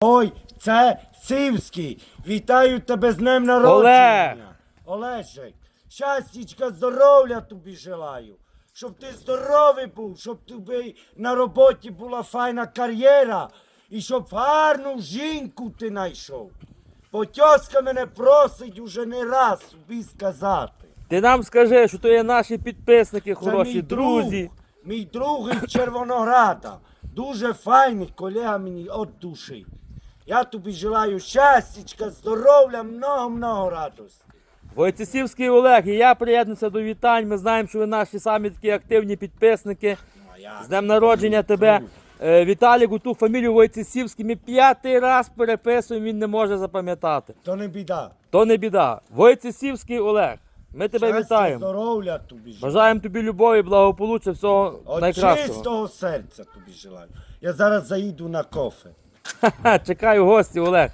Ой, це Сивський. Вітаю тебе з днем народження. Олежик, щастячка, здоров'я тобі желаю. Щоб ти здоровий був, щоб тобі на роботі була файна кар'єра і щоб гарну жінку ти знайшов. Бо тьоска мене просить уже не раз тобі сказати. Ти нам скажи, що то є наші підписники, хороші мій друзі. Друг, мій друг із Червонограда. Дуже файний колега мені від душі. Я тобі желаю щастячка, здоров'я, много-много радості. Войцесівський Олег і я приєднуюся до вітань. Ми знаємо, що ви наші самі такі активні підписники. З днем народження тебе. Е, Віталік, ту фамілію Войцесівський ми п'ятий раз переписуємо, він не може запам'ятати. То не біда. То не біда. Войцесівський Олег. Ми тебе Щастя, вітаємо. здоров'я тобі желаю. Бажаємо тобі любові, благополуччя, всього От найкращого. чистого серця тобі желаю. Я зараз заїду на кофе. Чекаю гості, Олег.